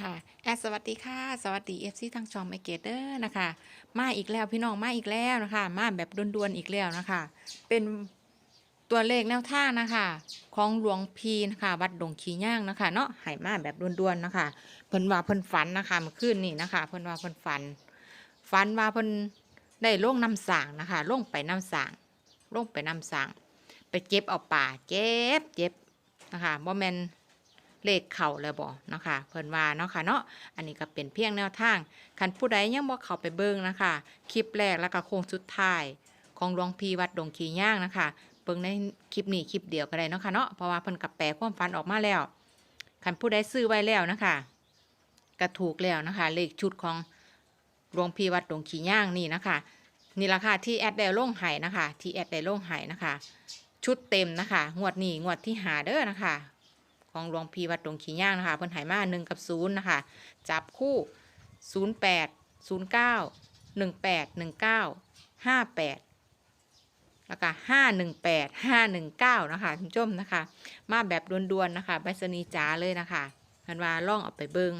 ค่ะแอดสวัสดีค่ะ สวัสดีเอฟซีทางจอมไอเกเดอร์นะคะ มาอีกแล้วพี่น้องมาอีกแล้วนะคะ มาแบบด่วนๆอีกแล้วนะคะ เป็นตัวเลขแนวทางนะคะ ของหลวงพีนะคะวัดดงขีย่างนะคะ เนาะหายมาแบบด่วนๆนะคะ เพิ่นว่าเพิ่นฝันนะคะเมื่อคืนนี่นะคะ เพิ่นว่าเพิ่นฝัน ฝันว่าเพิ่นได้ล่งน้ำสางนะคะล่งไปน้ำสางล่งไปน้ำสางไปเก็บเอาป่าเจ็บเจ็บนะคะบ่แมน เลขเข่าเลยบ่เนาะค่ะเพิ่นว่าเนาะค่ะเนาะอันนี้ก็เป็นเพียงแนวทางคันผู้ใดยังบ่เข้าไปเบิ่งนะคะ คลิปแรกแล้วก็โค้งสุดท้าย ของหลวงพี่วัดดงขีย่างนะคะเบิ่งในคลิปนี้คลิปเดียวก็ได้เนาะค่ะเนาะเพราะว่าเพิ่นกับแปลความฝันออกมาแล้วคันผู้ใดซื้อไว้แล้วนะคะก็ถูกแล้วนะคะ เลขชุดของหลวงพี่วัดดงขีย่างนี่นะคะนี่ราคาที่แอดได้ลงไห้นะคะ ที่แอดได้ลงไห้นะคะ ชุดเต็มนะคะ งวดนี้งวดที่หาเด้อนะคะ ของหลวงพีวัดดงขีย่างนะคะเพิ่นหายมาหนึ่งกับศูนย์นะคะ จับคู่ศูนย์แปดศูนย์เก้าหนึ่งแปดหนึ่งเก้าห้าแปดแล้วก็ห้าหนึ่งแปดห้าหนึ่งเก้านะคะคุณผู้ชมนะคะ มาแบบด่วนๆนะคะใบสนีย์จ๋าเลยนะคะคันว่าล่องเอาไปเบิง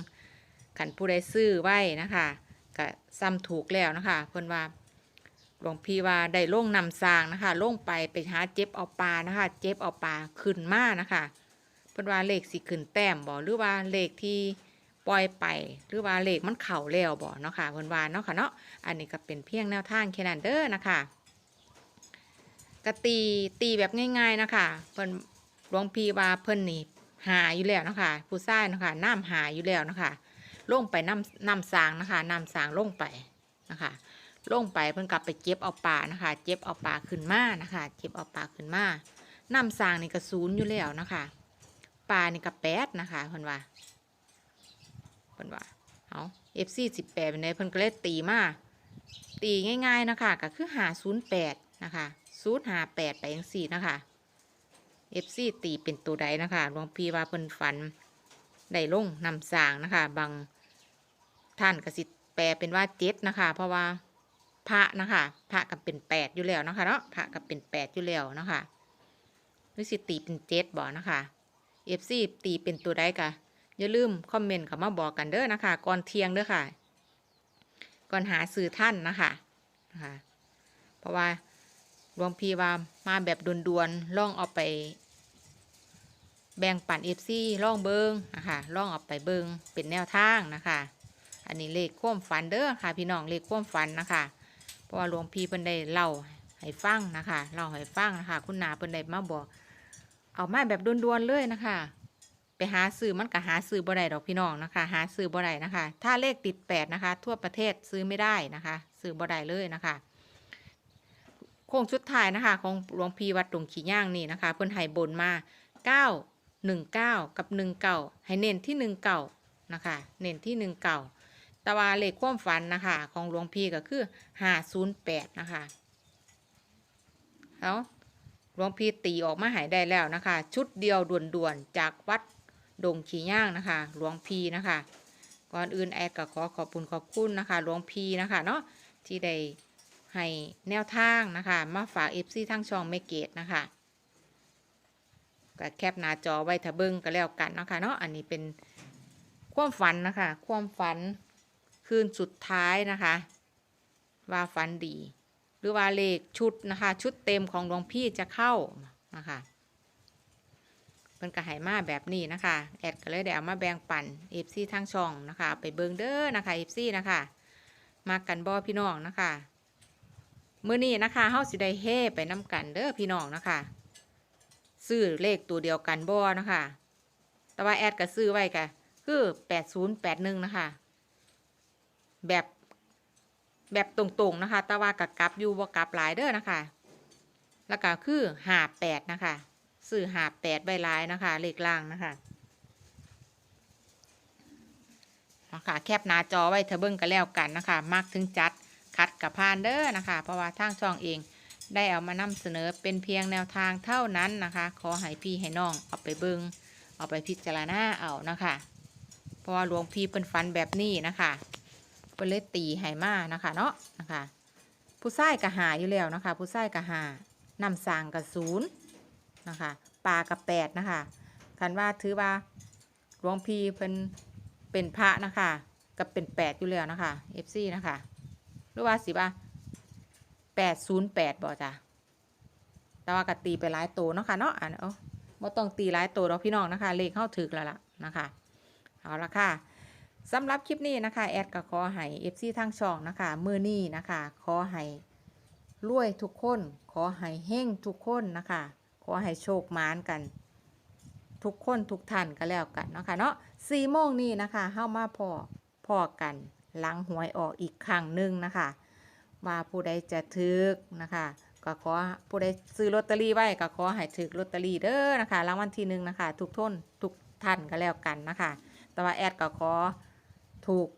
ขันผู้ใดซื้อไว้นะคะก็ซ้ำถูกแล้วนะคะเพิ่นว่าหลวงพี่ว่าได้ล่งนำสางนะคะล่งไปไปหาเจ็บเอาปลานะคะ เจ็บเอาปลาขึ้นมานะคะ พิ่นว่าเลขสิขึ้นแต้มบ่หรือว่าเลขที่ปล่อยไป หรือว่าเลขมันเข่าแล้วบ่เนาะค่ะเพิ่นว่าเนาะค่ะเนาะอันนี้ก็เป็นเพียงแนวทางแค่นั้นเด้อนะคะก็ตีตีแบบง่าย ๆนะคะเพิ่นหลวงพี่ว่าเพิ่นนี่หาอยู่แล้วนะคะผู้ชายเนาะคะน้ำหาอยู่แล้วนะคะลงไปน้ำน้ำสางนะคะน้ำสางลงไปนะคะลงไปเพิ่นกลับไปเจ็บเอาปลานะคะ เจ็บเอาปลาขึ้นมานะคะ เจ็บเอาปลาขึ้นมาน้ำสางนี่ก็ศูนย์อยู่แล้วนะคะ ปลานี่ก็แปดนะคะเพิ่นว่าเพิ่นว่าเอาเอฟซีสิบแปดเป็นไงเพิ่นก็เลยตีมาตีง่าย ๆ นะคะก็คือหาศูนย์แปดนะคะศูนย์หาแปดไปยังสี่นะคะเอฟซีตีเป็นตัวใดนะคะหลวงพี่ว่าเพิ่นฝันได้ลงนำสางนะคะ บางท่านก็สิแปลเป็นว่าเจ็ดนะคะ เพราะว่าพระนะคะพระกับเป็นแปดอยู่แล้วนะคะเนาะพระกับเป็นแปดอยู่แล้วนะคะหรือสิตีเป็นเจ็ดบ่นะคะ เอฟซีตีเป็นตัวใดกะอย่าลืมคอมเมนต์เข้ามาบอกกันเด้อนะคะ ก่อนเที่ยงเด้อค่ะ ก่อนหาสื่อท่านนะคะนะคะ เพราะว่าหลวงพี่ว่ามาแบบด่วนๆล่องเอาไป แบ่งปันเอฟซีล่องเบิงนะคะล่องเอาไปเบิงเป็นแนวทางนะคะอันนี้เลขคว่มฝันเด้อค่ะ พี่น้องเลขคว่มฝันนะคะ เพราะว่าหลวงพี่เพิ่นได้เล่าให้ฟังนะคะเล่าให้ฟังนะคะ คุณนาเพิ่นได้มาบอก เอามาแบบด่วนๆเลยนะคะ ไปหาซื้อมันก็หาซื้อบ่ได้ดอกพี่น้องนะคะ หาซื้อบ่ได้นะคะ ถ้าเลขติดแปดนะคะ ทั่วประเทศซื้อไม่ได้นะคะ ซื้อบ่ได้เลยนะคะโค้งสุดท้ายนะคะ ของหลวงพี่วัดตรงขีย่างนี่นะคะเพิ่นให้บนมาเก้าหนึ่งเก้ากับหนึ่งเก่าให้เน้นที่หนึ่งเก่านะคะ เน้นที่หนึ่งเก่าต่ว่าเลขความฝันนะคะ ของหลวงพี่ก็คือห้าศูนย์แปดนะคะเอา หลวงพี่ตีออกมาหายได้แล้วนะคะ ชุดเดียวด่วนๆจากวัดดงขีย่างนะคะ หลวงพีนะคะ ก่อนอื่นแอดก็ขอขอบคุณขอบคุณนะคะ หลวงพีนะคะเนาะที่ได้ให้แนวทางนะคะ มาฝากเอฟซีทั้งช่องไม่เกตนะคะก็แคปหน้าจอไว้ถ้าเบิ้งก็แล้วกันนะคะเนาะอันนี้เป็นความฝันนะคะ ความฝันคืนสุดท้ายนะคะ ว่าฝันดี รือว่าเลขชุดนะคะ ชุดเต็มของหลวงพี่จะเข้านะคะเป็นกระหายมาแบบนี้นะคะ แอดก็เลยได้เอามาแบ่งปันเอฟซีทางช่องนะคะ ไปเบิงเด้อนะคะเอฟซีนะคะมากันบอพี่น้องนะคะเมื่อนี้นะคะเฮาสิได้เฮไปน้ำกันเด้อพี่น้องนะคะ ซื้อเลขตัวเดียวกันบอนะคะ แต่ว่าแอดก็ซื้อไว้กะคือแปดศูนย์แปดหนึ่งนะคะ แบบ แบบตรงๆนะคะแต่ว่ากับกลับอยู่บ่กลับหลายเด้อนะคะ แล้วก็คือหาแปดนะคะซื้อหาแปดใบลายนะคะเลขล่างนะคะนะคะแคปหน้าจอไว้เธอเบิ้งกันแล้วกันนะคะมากถึงจัดคัดกับพานเด้อนะคะ เพราะว่าทางช่องเองได้เอามานำเสนอเป็นเพียงแนวทางเท่านั้นนะคะ ขอให้พี่ให้น้องเอาไปเบิงเอาไปพิจารณาเอานะคะ เพราะว่าหลวงพี่เป็นฟันแบบนี้นะคะ เป็นเลยตีให้มานะคะเนาะนะคะ ผู้ชายกะหาอยู่แล้วนะคะ ผู้ชายกะหานำสางกับศูนย์นะคะปลากับแปดนะคะคันว่าถือว่าหลวงพี่เพิ่นเป็นพระนะคะกับเป็นแปดอยู่แล้วนะคะ FC นะคะหรือว่าสิบ่าแปดศูนย์แปดบ่จ้ะแต่ว่ากตีไปหลายตัวเนาะค่ะเนาะอ่านเอาบ่ต้องตีหลายตัวหรอกพี่น้องนะคะ เลขเข้าถึกแล้วล่ะนะคะ เอาละค่ะ สำหรับคลิปนี้นะคะ แอดก็ขอให้ FC ทางช่องนะคะ มือนี้นะคะ ขอให้รวยทุกคน ขอให้เฮงทุกคนนะคะ ขอให้โชคมานกัน ทุกคนทุกท่านก็แล้วกันเนาะคะเนาะสี่โมงนี้นะคะเข้ามาพอพอกันหลังหวยออกอีกครั้งหนึ่งนะคะว่าผู้ใดจะถึกนะคะก็ขอผู้ใดซื้อลอตเตอรี่ไว้ก็ขอให้ถึกลอตเตอรี่เด้อนะคะรางวัลที่หนึ่งนะคะ ทุกท่นทุกท่านก็แล้วกันนะคะ แต่ว่าแอดก็ขอ ถูก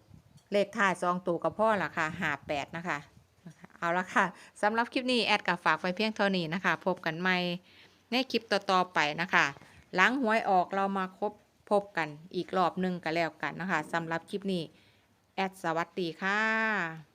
เลขท้ายสองตัวกับพ่อละค่ะหาแปดนะคะ เอาละค่ะสำหรับคลิปนี้แอดก็ฝากไว้เพียงเท่านี้นะคะ พบกันใหม่ในคลิปต่อๆไปนะคะหลังหวยออกเรามาคบพบกันอีกรอบหนึ่งก็แล้วกันนะคะสำหรับคลิปนี้ แอดสวัสดีค่ะ